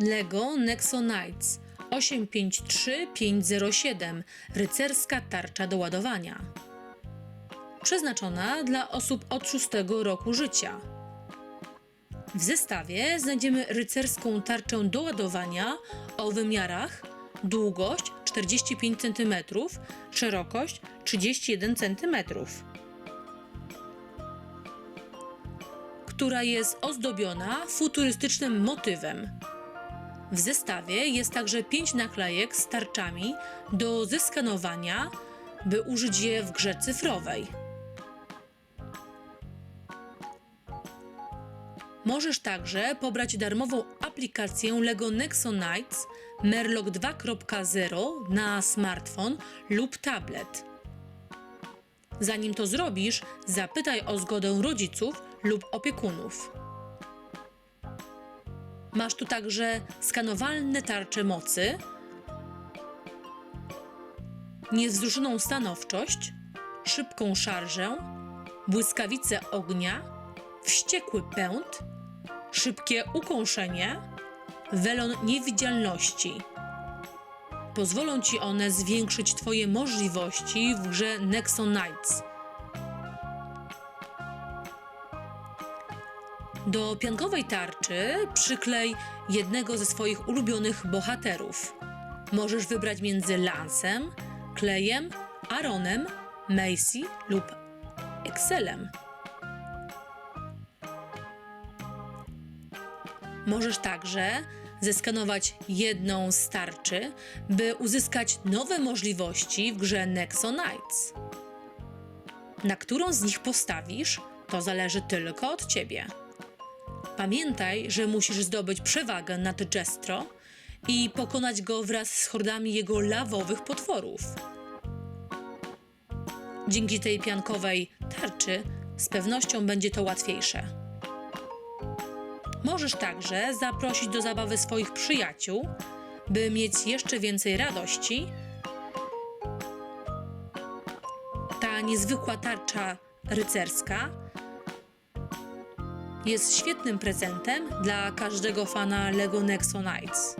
Lego Nexo Knights 853507 rycerska tarcza do ładowania. Przeznaczona dla osób od 6 roku życia. W zestawie znajdziemy rycerską tarczę do ładowania o wymiarach długość 45 cm, szerokość 31 cm, która jest ozdobiona futurystycznym motywem. W zestawie jest także 5 naklejek z tarczami do zeskanowania, by użyć je w grze cyfrowej. Możesz także pobrać darmową aplikację LEGO Nexo Knights Merlock 2.0 na smartfon lub tablet. Zanim to zrobisz, zapytaj o zgodę rodziców lub opiekunów. Masz tu także skanowalne tarcze mocy, niewzruszoną stanowczość, szybką szarżę, błyskawice ognia, wściekły pęd, szybkie ukąszenie, welon niewidzialności. Pozwolą ci one zwiększyć Twoje możliwości w grze Nexo Knights. Do piankowej tarczy przyklej jednego ze swoich ulubionych bohaterów. Możesz wybrać między Lansem, Klejem, Aaronem, Macy lub Excelem. Możesz także zeskanować jedną z tarczy, by uzyskać nowe możliwości w grze Nexo Knights. Na którą z nich postawisz, to zależy tylko od ciebie. Pamiętaj, że musisz zdobyć przewagę nad Jestro i pokonać go wraz z hordami jego lawowych potworów. Dzięki tej piankowej tarczy z pewnością będzie to łatwiejsze. Możesz także zaprosić do zabawy swoich przyjaciół, by mieć jeszcze więcej radości. Ta niezwykła tarcza rycerska jest świetnym prezentem dla każdego fana LEGO Nexo Knights.